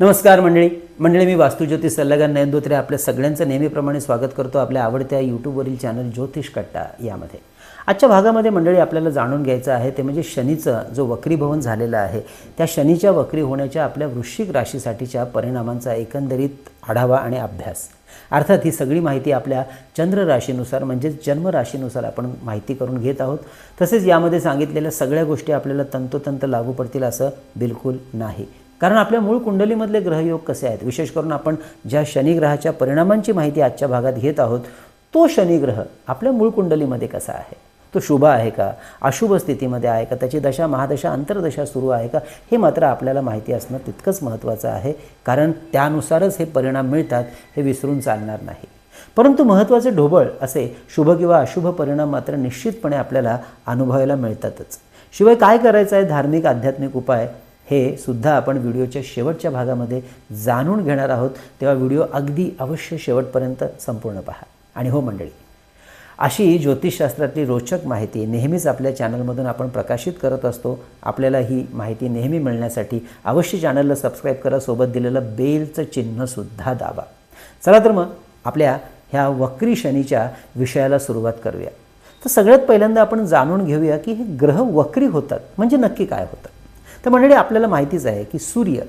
नमस्कार मंडळी. मंडळी मी वास्तुज्योतिष सल्लागार नयन धोत्रे. आपल्या सगळ्यांचं नेहमीप्रमाणे स्वागत करतो आपल्या आवडत्या यूट्यूबवरील चॅनल ज्योतिष कट्टा यामध्ये. आजच्या भागामध्ये मंडळी आपल्याला जाणून घ्यायचं आहे ते म्हणजे शनीचं जो वक्रीभवन झालेलं आहे त्या शनीच्या वक्री होण्याच्या आपल्या वृश्चिक राशीसाठीच्या परिणामांचा एकंदरीत आढावा आणि अभ्यास. अर्थात ही सगळी माहिती आपल्या चंद्र राशीनुसार म्हणजेच जन्म राशीनुसार आपण माहिती करून घेत आहोत. तसेच यामध्ये सांगितलेल्या सगळ्या गोष्टी आपल्याला तंतोतंत लागू पडतील असं बिलकुल नाही. कारण आपल्या मूळ कुंडलीमधले ग्रहयोग कसे आहेत? विशेष करून आपण ज्या शनिग्रहाच्या परिणामांची माहिती आजच्या भागात घेत आहोत तो शनिग्रह आपल्या मूळ कुंडलीमध्ये कसा आहे? तो शुभ आहे का? अशुभ स्थितीमध्ये आहे का? त्याची दशा महादशा अंतर्दशा सुरू आहे का? हे मात्र आपल्याला माहिती असणं तितकंच महत्त्वाचं आहे कारण त्यानुसारच हे परिणाम मिळतात हे विसरून चालणार नाही. परंतु महत्त्वाचे ढोबळ असे शुभ किंवा अशुभ परिणाम मात्र निश्चितपणे आपल्याला अनुभवायला मिळतातच. शिवाय काय करायचं आहे? धार्मिक आध्यात्मिक उपाय हे सुद्धा आपण व्हिडिओच्या शेवटच्या भागामध्ये जाणून घेणार आहोत. तेव्हा व्हिडिओ अगदी अवश्य शेवटपर्यंत संपूर्ण पहा. आणि हो मंडळी अशी ज्योतिषशास्त्रातली रोचक माहिती नेहमीच आपल्या चॅनलमधून आपण प्रकाशित करत असतो. आपल्याला ही माहिती नेहमी मिळण्यासाठी अवश्य चॅनलला सबस्क्राईब करा सोबत दिलेलं बेलचं चिन्हसुद्धा दाबा. चला तर मग आपल्या ह्या वक्री शनीच्या विषयाला सुरुवात करूया. तर सगळ्यात पहिल्यांदा आपण जाणून घेऊया की हे ग्रह वक्री होतात म्हणजे नक्की काय होतं तर मंडळी आपल्याला माहितीच आहे की सूर्य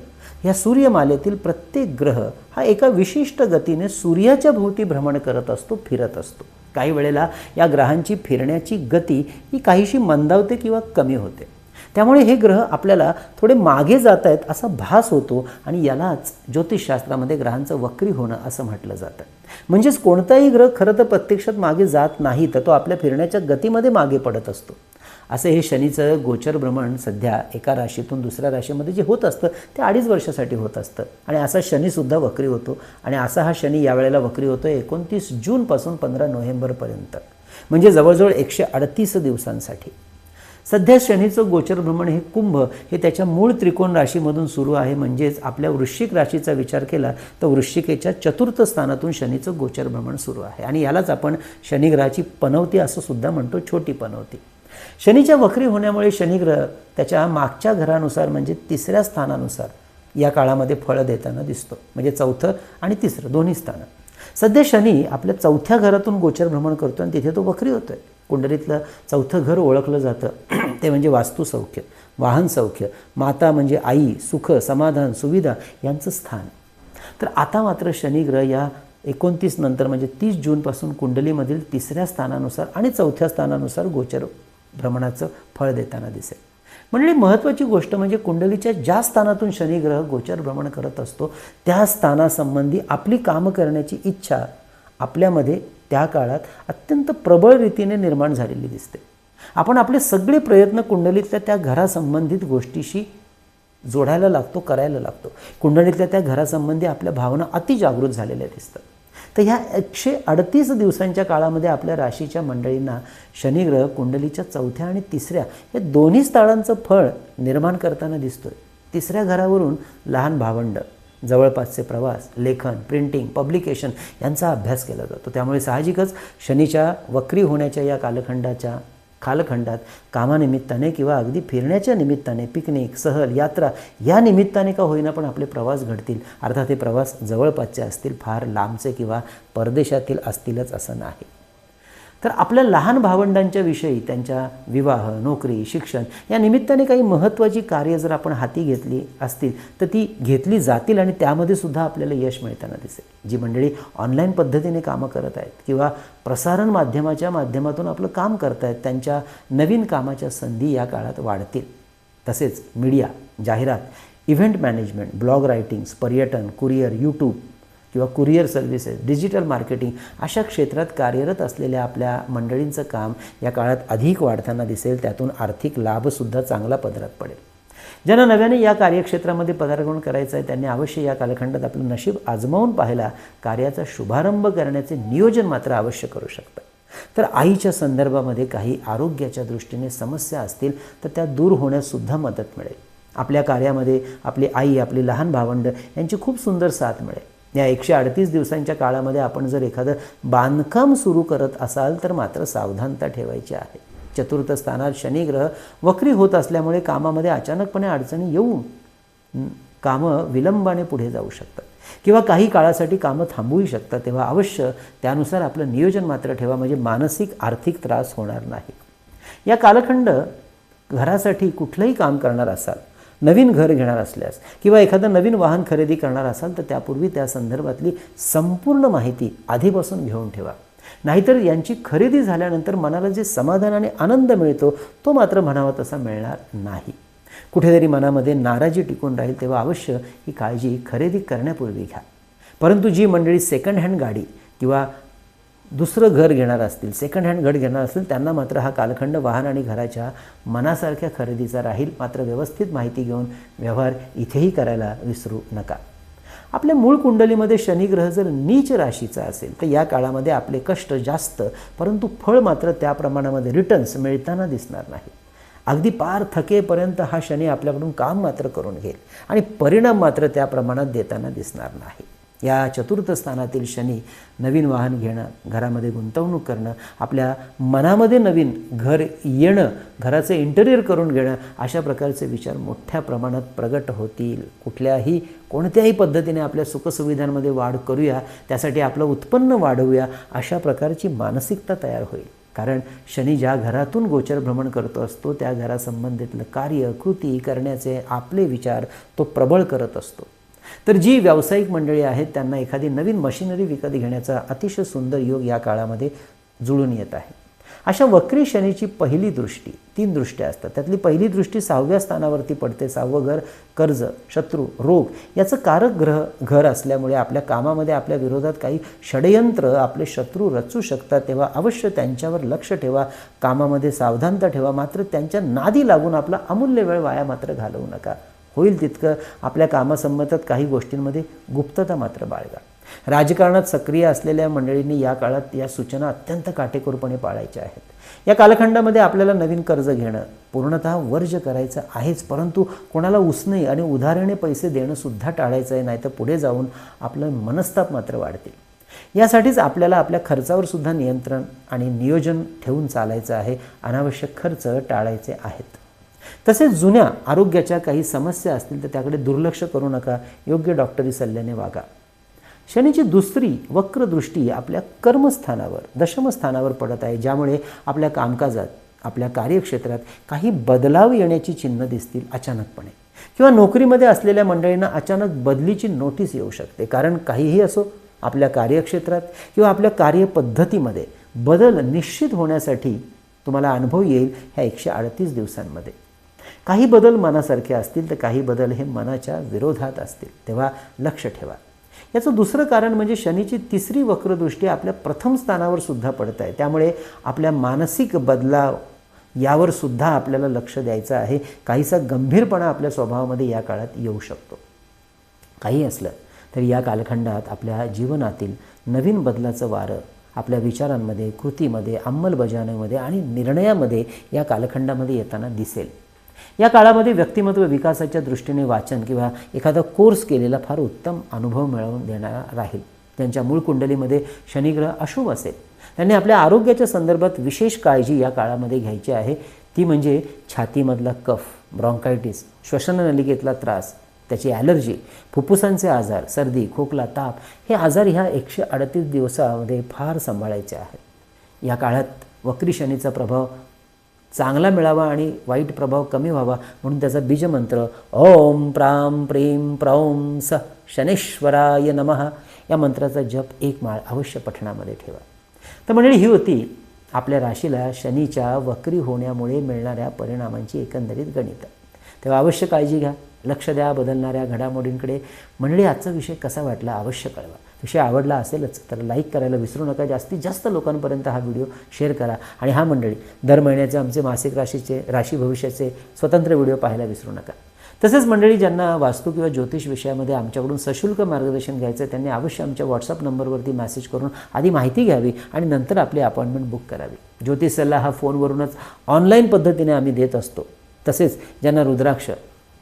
ह्या सूर्यमालेतील प्रत्येक ग्रह हा एका विशिष्ट गतीने सूर्याच्या भोवती भ्रमण करत असतो फिरत असतो. काही वेळेला या ग्रहांची फिरण्याची गती ही काहीशी मंदावते किंवा कमी होते. त्यामुळे हे ग्रह आपल्याला थोडे मागे जात आहेत असा भास होतो आणि यालाच ज्योतिषशास्त्रामध्ये ग्रहांचं वक्री होणं असं म्हटलं जातं. म्हणजेच कोणताही ग्रह खरं तर प्रत्यक्षात मागे जात नाही तर तो आपल्या फिरण्याच्या गतीमध्ये मागे पडत असतो. असं हे शनीचं गोचर भ्रमण सध्या एका राशीतून दुसऱ्या राशीमध्ये जे होत असतं ते अडीच वर्षासाठी होत असतं. आणि असा शनीसुद्धा वक्री होतो. आणि असा हा शनी यावेळेला वक्री होतो एकोणतीस जूनपासून पंधरा नोव्हेंबरपर्यंत म्हणजे जवळजवळ एकशे अडतीस दिवसांसाठी. सध्या शनीचं गोचर भ्रमण हे कुंभ हे त्याच्या मूळ त्रिकोण राशीमधून सुरू आहे. म्हणजेच आपल्या वृश्चिक राशीचा विचार केला तर वृश्चिकेच्या चतुर्थ स्थानातून शनीचं गोचर भ्रमण सुरू आहे. आणि यालाच आपण शनिग्रहाची पनवती असं सुद्धा म्हणतो छोटी पनवती. शनीच्या वक्री होण्यामुळे शनिग्रह त्याच्या मागच्या घरानुसार म्हणजे तिसऱ्या स्थानानुसार या काळामध्ये फळं देताना दिसतो. म्हणजे चौथं आणि तिसरं दोन्ही स्थानं. सध्या शनी आपल्या चौथ्या घरातून गोचर भ्रमण करतो आणि तिथे तो वक्री होतोय. कुंडलीतलं चौथं घर ओळखलं जातं. ते म्हणजे वास्तुसौख्य वाहन सौख्य माता म्हणजे आई सुख समाधान सुविधा यांचं स्थान. तर आता मात्र शनिग्रह या एकोणतीस नंतर म्हणजे तीस जूनपासून कुंडलीमधील तिसऱ्या स्थानानुसार आणि चौथ्या स्थानानुसार गोचर भ्रमणाचं फळ देताना दिसेल. म्हणजे महत्त्वाची गोष्ट म्हणजे कुंडलीच्या ज्या स्थानातून शनिग्रह गोचर भ्रमण करत असतो त्या स्थानासंबंधी आपली कामं करण्याची इच्छा आपल्यामध्ये त्या काळात अत्यंत प्रबळ रीतीने निर्माण झालेली दिसते. आपण आपले सगळे प्रयत्न कुंडलीतल्या त्या घरासंबंधित गोष्टीशी जोडायला लागतो करायला लागतो. कुंडलीतल्या त्या घरासंबंधी आपल्या भावना अतिजागृत झालेल्या दिसतात. तर ह्या एकशे अडतीस दिवसांच्या काळामध्ये आपल्या राशीच्या मंडळींना शनिग्रह कुंडलीच्या चौथ्या आणि तिसऱ्या या दोन्ही स्थळांचं फळ निर्माण करताना दिसतोय. तिसऱ्या घरावरून लहान भावंड जवळपासचे प्रवास लेखन प्रिंटिंग पब्लिकेशन यांचा अभ्यास केला जातो. त्यामुळे साहजिकच शनीच्या वक्री होण्याच्या या कालखंडाच्या कालखंडात कामानिमित्ताने किंवा अगदी फिरण्याच्या निमित्ताने पिकनिक सहल यात्रा या निमित्ताने का होईना पण आपले प्रवास घडतील. अर्थात हे प्रवास जवळपासचे असतील फार लांबचे किंवा परदेशातील असतीलच असं नाही. तर आपल्या लहान भावंडांच्या विषयी त्यांच्या विवाह नोकरी शिक्षण या निमित्ताने काही महत्त्वाची कार्य जर आपण हाती घेतली असतील तर ती घेतली जातील आणि त्यामध्ये सुद्धा आपल्याला यश मिळताना दिसेल. जी मंडळी ऑनलाईन पद्धतीने कामं करत आहेत किंवा प्रसारण माध्यमाच्या माध्यमातून आपलं काम करत आहेत त्यांच्या नवीन कामाच्या संधी या काळात वाढतील. तसेच मीडिया जाहिरात इव्हेंट मॅनेजमेंट ब्लॉग रायटिंग्स पर्यटन कुरिअर यूट्यूब किंवा कुरिअर सर्व्हिसेस डिजिटल मार्केटिंग अशा क्षेत्रात कार्यरत असलेल्या आपल्या मंडळींचं काम या काळात अधिक वाढताना दिसेल त्यातून आर्थिक लाभसुद्धा चांगला पदरात पडेल. ज्यांना नव्याने या कार्यक्षेत्रामध्ये पदार्पण करायचं आहे त्यांनी अवश्य या कालखंडात आपलं नशीब आजमावून पाहायला कार्याचा शुभारंभ करण्याचे नियोजन मात्र अवश्य करू शकतं तर आईच्या संदर्भामध्ये काही आरोग्याच्या दृष्टीने समस्या असतील तर त्या दूर होण्याससुद्धा मदत मिळेल. आपल्या कार्यामध्ये आपली आई आपली लहान भावंड यांची खूप सुंदर साथ मिळेल. या एकशे अडतीस दिवसांच्या काळामध्ये आपण जर एखादं बांधकाम सुरू करत असाल तर मात्र सावधानता ठेवायची आहे. चतुर्थ स्थानात शनिग्रह वक्री होत असल्यामुळे कामामध्ये अचानकपणे अडचणी येऊन कामं विलंबाने पुढे जाऊ शकतात. किंवा काही काळासाठी कामं थांबवूही शकतात तेव्हा अवश्य त्यानुसार आपलं नियोजन मात्र ठेवा म्हणजे मानसिक आर्थिक त्रास होणार नाही. या कालखंड घरासाठी कुठलंही काम करणार असाल नवीन घर घेणार असल्यास किंवा एखादं नवीन वाहन खरेदी करणार असाल तर त्यापूर्वी त्या संदर्भातली संपूर्ण माहिती आधीपासून घेऊन ठेवा. नाहीतर यांची खरेदी झाल्यानंतर मनाला जे समाधान आणि आनंद मिळतो तो मात्र म्हणावा तसा मिळणार नाही. कुठेतरी मनामध्ये नाराजी टिकून राहील तेव्हा अवश्य ही काळजी खरेदी करण्यापूर्वी घ्या. परंतु जी मंडळी सेकंड हँड गाडी किंवा दुसरं घर घेणार असतील सेकंड हँड घर घेणार असतील त्यांना मात्र हा कालखंड वाहन आणि घराच्या मनासारख्या खरेदीचा राहील. मात्र व्यवस्थित माहिती घेऊन व्यवहार इथेही करायला विसरू नका. आपल्या मूळ कुंडलीमध्ये शनिग्रह जर नीच राशीचा असेल तर या काळामध्ये आपले कष्ट जास्त परंतु फळ मात्र त्या प्रमाणामध्ये रिटर्न्स मिळताना दिसणार नाही. अगदी पार थकेपर्यंत हा शनी आपल्याकडून काम मात्र करून घेईल आणि परिणाम मात्र त्या प्रमाणात देताना दिसणार नाही. या चतुर्थ स्थानातील शनी नवीन वाहन घेणं घरामध्ये गुंतवणूक करणं आपल्या मनामध्ये नवीन घर येणं घराचं इंटेरियर करून घेणं अशा प्रकारचे विचार मोठ्या प्रमाणात प्रगट होतील. कुठल्याही कोणत्याही पद्धतीने आपल्या सुखसुविधांमध्ये वाढ करूया त्यासाठी आपलं उत्पन्न वाढवूया अशा प्रकारची मानसिकता तयार होईल. कारण शनी ज्या घरातून गोचर भ्रमण करतो असतो त्या घरासंबंधितलं कार्य कृती करण्याचे आपले विचार तो प्रबळ करत असतो. तर जी व्यावसायिक मंडळी आहेत त्यांना एखादी नवीन मशिनरी विकत घेण्याचा अतिशय सुंदर योग या काळामध्ये जुळून येत आहे. अशा वक्री शनीची पहिली दृष्टी तीन दृष्ट्या असतात. त्यातली पहिली दृष्टी सहाव्या स्थानावरती पडते. सहावं घर कर्ज शत्रू रोग याचं कारक ग्रह घर असल्यामुळे आपल्या कामामध्ये आपल्या विरोधात काही षडयंत्र आपले शत्रू रचू शकतात तेव्हा अवश्य त्यांच्यावर लक्ष ठेवा. कामामध्ये सावधानता ठेवा. मात्र त्यांच्या नादी लागून आपला अमूल्य वेळ वाया मात्र घालवू नका. होईल तितकं आपल्या कामासंबंधात काही गोष्टींमध्ये गुप्तता मात्र बाळगा. राजकारणात सक्रिय असलेल्या मंडळींनी या काळात या सूचना अत्यंत काटेकोरपणे पाळायच्या आहेत. या कालखंडामध्ये आपल्याला नवीन कर्ज घेणं पूर्णतः वर्ज करायचं आहेच परंतु कोणाला उसणे आणि उदाहरणे पैसे देणंसुद्धा टाळायचं आहे नाहीतर पुढे जाऊन आपलं मनस्ताप मात्र वाढतील. यासाठीच आपल्याला आपल्या खर्चावर सुद्धा नियंत्रण आणि नियोजन ठेवून चालायचं आहे. अनावश्यक खर्च टाळायचे आहेत. तसेच जुन्या आरोग्याच्या काही समस्या असतील तर त्याकडे दुर्लक्ष करू नका. योग्य डॉक्टरी सल्ल्याने वागा. शनीची दुसरी वक्रदृष्टी आपल्या कर्मस्थानावर दशमस्थानावर पडत आहे ज्यामुळे आपल्या कामकाजात आपल्या कार्यक्षेत्रात काही बदलाव येण्याची चिन्ह दिसतील अचानकपणे. किंवा नोकरीमध्ये असलेल्या मंडळींना अचानक बदलीची नोटीस येऊ शकते. कारण काहीही असो आपल्या कार्यक्षेत्रात किंवा आपल्या कार्यपद्धतीमध्ये बदल निश्चित होण्यासाठी तुम्हाला अनुभव येईल ह्या एकशे अडतीस दिवसांमध्ये. काही बदल मनासारखे असतील तर काही बदल हे मनाच्या विरोधात असतील. तेव्हा लक्ष ठेवा. याचं दुसरं कारण म्हणजे शनीची तिसरी वक्रदृष्टी आपल्या प्रथम स्थानावर सुद्धा पडत आहे. त्यामुळे आपल्या मानसिक बदलाव यावर सुद्धा आपल्याला लक्ष द्यायचं आहे. काहीसा गंभीरपणा आपल्या स्वभावामध्ये या काळात येऊ शकतो. काही असलं तर या कालखंडात आपल्या जीवनातील नवीन बदलाचं वारं आपल्या विचारांमध्ये कृतीमध्ये अंमलबजावणीमध्ये आणि निर्णयामध्ये या कालखंडामध्ये येताना दिसेल. या काळामध्ये व्यक्तिमत्व विकासाच्या दृष्टीने वाचन किंवा एखादा कोर्स केलेला फार उत्तम अनुभव मिळवून देणारा राहील. त्यांच्या मूळ कुंडलीमध्ये शनिग्रह अशुभ असेल. त्यांनी आपल्या आरोग्याच्या संदर्भात विशेष काळजी या काळामध्ये घ्यायची आहे. ती म्हणजे छातीमधला कफ ब्रॉन्कायटिस श्वसननलिकेतला त्रास त्याची ॲलर्जी फुफ्फुसांचे आजार सर्दी खोकला ताप हे आजार ह्या एकशे अडतीस दिवसामध्ये फार सांभाळायचे आहेत. या काळात वक्री शनीचा प्रभाव चांगला मिळावा आणि वाईट प्रभाव कमी व्हावा म्हणून त्याचा बीजमंत्र ओम प्राम प्रेम प्रौम स शनेश्वराय नमः या मंत्राचा जप एक माळ अवश्य पठणामध्ये ठेवा. तर मंडळी ही होती आपल्या राशीला शनीच्या वक्री होण्यामुळे मिळणाऱ्या परिणामांची एकंदरीत गणित. तेव्हा अवश्य काळजी घ्या लक्ष द्या बदलणाऱ्या घडामोडींकडे. मंडळी आजचा विषय कसा वाटला अवश्य कळवा. विषय आवडला असेलच तर लाईक करायला विसरू नका. जास्तीत जास्त लोकांपर्यंत हा व्हिडिओ शेअर करा. आणि हा मंडळी दर महिन्याचे आमचे मासिक राशीचे राशी भविष्याचे स्वतंत्र व्हिडिओ पाहायला विसरू नका. तसेच मंडळी ज्यांना वास्तू किंवा ज्योतिष विषयामध्ये आमच्याकडून सशुल्क मार्गदर्शन घ्यायचं आहे त्यांनी अवश्य आमच्या व्हॉट्सअप नंबरवरती मेसेज करून आधी माहिती घ्यावी आणि नंतर आपली अपॉइंटमेंट बुक करावी. ज्योतिष सल्ला हा फोनवरूनच ऑनलाईन पद्धतीने आम्ही देत असतो. तसेच ज्यांना रुद्राक्ष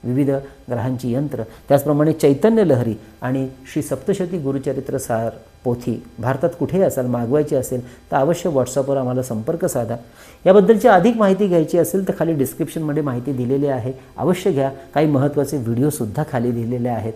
विविध ग्रहांची यंत्र त्याचप्रमाणे चैतन्य लहरी आणि श्री सप्तशती गुरुचरित्र सार पोथी भारतात कुठेही असाल मागवायची असेल तर अवश्य व्हॉट्सअपवर आम्हाला संपर्क साधा. याबद्दलची अधिक माहिती घ्यायची असेल तर खाली डिस्क्रिप्शनमध्ये माहिती दिलेली आहे. अवश्य घ्या. काही महत्त्वाचे व्हिडिओसुद्धा खाली दिलेले आहेत.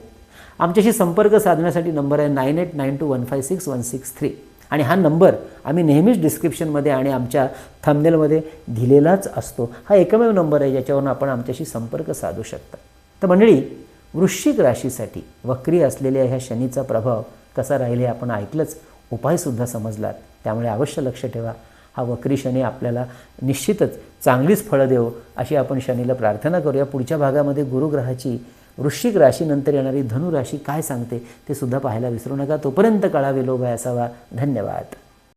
आमच्याशी संपर्क साधण्यासाठी नंबर आहे nine eight nine two one five six one six three आणि हा नंबर आम्ही नेहमीच डिस्क्रिप्शनमध्ये आणि आमच्या थंबनेलमध्ये दिलेलाच असतो. हा एकमेव नंबर आहे ज्याच्यावरून आपण आमच्याशी संपर्क साधू शकता. तर मंडळी वृश्चिक राशीसाठी वक्री असलेल्या ह्या शनीचा प्रभाव कसा राहील हे आपण ऐकलंच. उपायसुद्धा समजलात. त्यामुळे अवश्य लक्ष ठेवा. हा वक्री शनी आपल्याला निश्चितच चांगलीच फळं देऊ अशी आपण शनीला प्रार्थना करूया. पुढच्या भागामध्ये गुरुग्रहाची वृश्चिक राशीनंतर येणारी धनु राशी काय सांगते ते सुद्धा पाहायला विसरू नका. तोपर्यंत कळावे लोभ असावा. धन्यवाद.